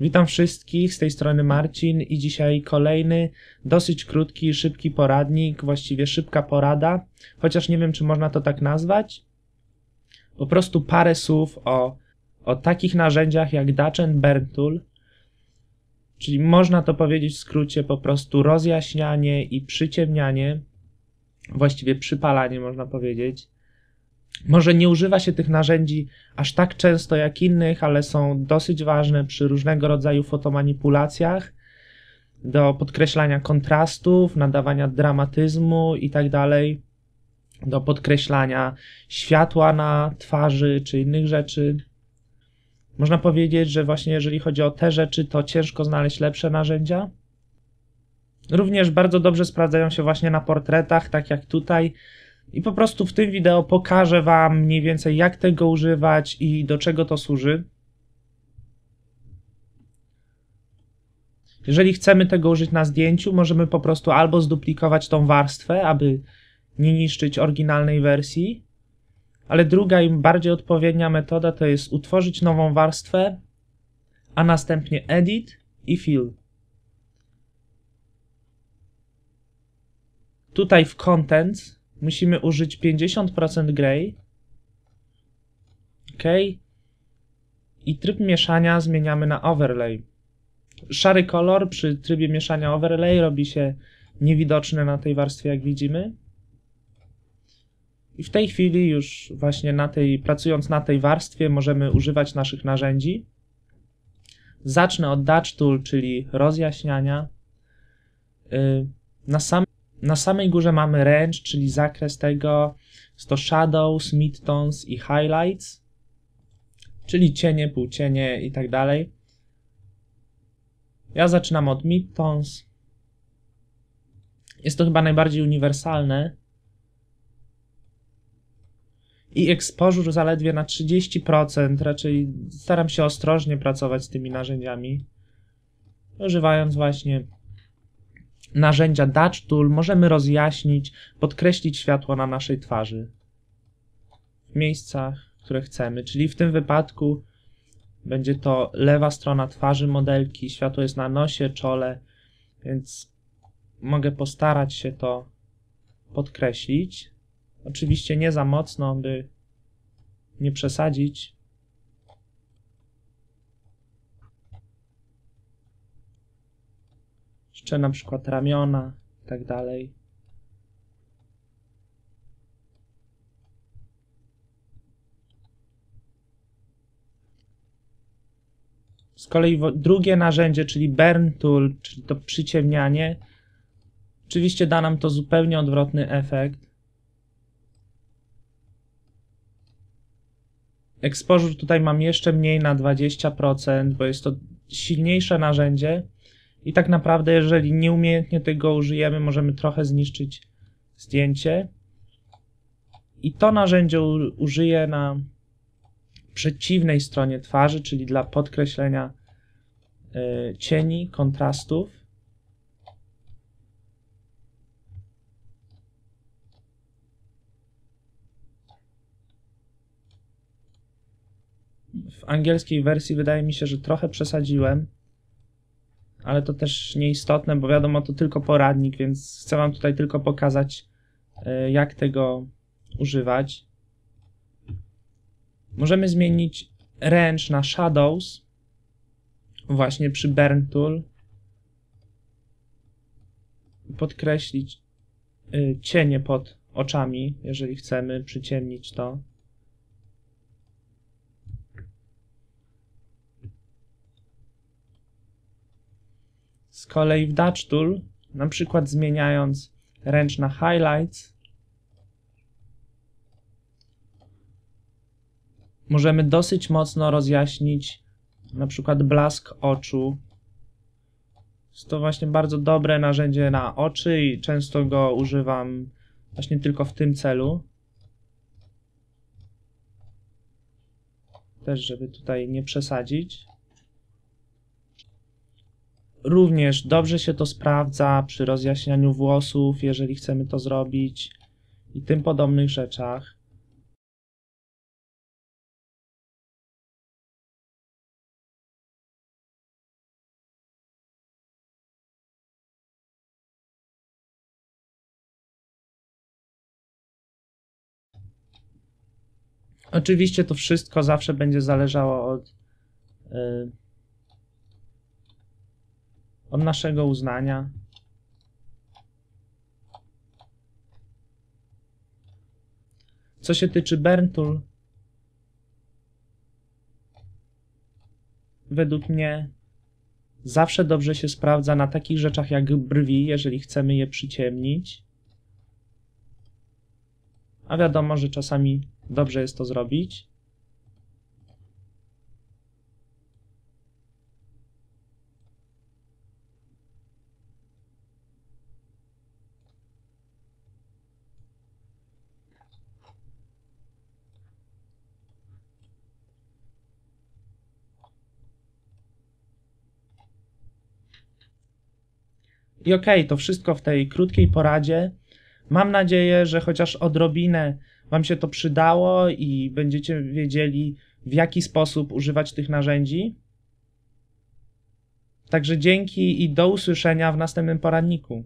Witam wszystkich, z tej strony Marcin i dzisiaj kolejny dosyć krótki, szybki poradnik, właściwie szybka porada, chociaż nie wiem czy można to tak nazwać. Po prostu parę słów o, o takich narzędziach jak Dutch and Burn Tool, czyli można to powiedzieć w skrócie po prostu rozjaśnianie i przyciemnianie, właściwie przypalanie można powiedzieć może nie używa się tych narzędzi aż tak często jak innych, ale są dosyć ważne przy różnego rodzaju fotomanipulacjach do podkreślania kontrastów, nadawania dramatyzmu i tak dalej, do podkreślania światła na twarzy czy innych rzeczy. Można powiedzieć, że właśnie jeżeli chodzi o te rzeczy, to ciężko znaleźć lepsze narzędzia. Również bardzo dobrze sprawdzają się właśnie na portretach, tak jak tutaj. I po prostu w tym wideo pokażę Wam mniej więcej jak tego używać i do czego to służy. Jeżeli chcemy tego użyć na zdjęciu, możemy po prostu albo zduplikować tą warstwę, aby nie niszczyć oryginalnej wersji, ale druga i bardziej odpowiednia metoda to jest utworzyć nową warstwę, a następnie edit i fill. Tutaj w contents musimy użyć 50% gray. OK. I tryb mieszania zmieniamy na overlay. Szary kolor przy trybie mieszania overlay robi się niewidoczny na tej warstwie, jak widzimy. I w tej chwili już właśnie na tej, pracując na tej warstwie możemy używać naszych narzędzi. Zacznę od Dutch Tool, czyli rozjaśniania. Y, na sam na samej górze mamy range, czyli zakres tego. Jest to shadows, midtones i highlights, czyli cienie, półcienie i tak dalej. Ja zaczynam od midtones. Jest to chyba najbardziej uniwersalne. I exposure zaledwie na 30%, raczej staram się ostrożnie pracować z tymi narzędziami, używając właśnie narzędzia Dutch Tool możemy rozjaśnić, podkreślić światło na naszej twarzy w miejscach, które chcemy. Czyli w tym wypadku będzie to lewa strona twarzy modelki, światło jest na nosie, czole, więc mogę postarać się to podkreślić. Oczywiście nie za mocno, by nie przesadzić, jeszcze na przykład ramiona i tak dalej. Z kolei drugie narzędzie, czyli Burn Tool, czyli to przyciemnianie, oczywiście da nam to zupełnie odwrotny efekt. Exposure tutaj mam jeszcze mniej na 20%, bo jest to silniejsze narzędzie, i tak naprawdę, jeżeli nieumiejętnie tego użyjemy, możemy trochę zniszczyć zdjęcie. I to narzędzie użyję na przeciwnej stronie twarzy, czyli dla podkreślenia y, cieni, kontrastów. W angielskiej wersji wydaje mi się, że trochę przesadziłem ale to też nieistotne, bo wiadomo, to tylko poradnik, więc chcę Wam tutaj tylko pokazać, e, jak tego używać. Możemy zmienić range na shadows, właśnie przy burn tool. Podkreślić e, cienie pod oczami, jeżeli chcemy przyciemnić to. Z kolei w Dutch Tool, na przykład zmieniając ręcz na Highlights, możemy dosyć mocno rozjaśnić na przykład blask oczu. Jest to właśnie bardzo dobre narzędzie na oczy i często go używam właśnie tylko w tym celu. Też, żeby tutaj nie przesadzić. Również dobrze się to sprawdza przy rozjaśnianiu włosów, jeżeli chcemy to zrobić i tym podobnych rzeczach. Oczywiście to wszystko zawsze będzie zależało od y, od naszego uznania. Co się tyczy Berntul, według mnie zawsze dobrze się sprawdza na takich rzeczach jak brwi, jeżeli chcemy je przyciemnić. A wiadomo, że czasami dobrze jest to zrobić. I okej, to wszystko w tej krótkiej poradzie. Mam nadzieję, że chociaż odrobinę Wam się to przydało i będziecie wiedzieli, w jaki sposób używać tych narzędzi. Także dzięki i do usłyszenia w następnym poradniku.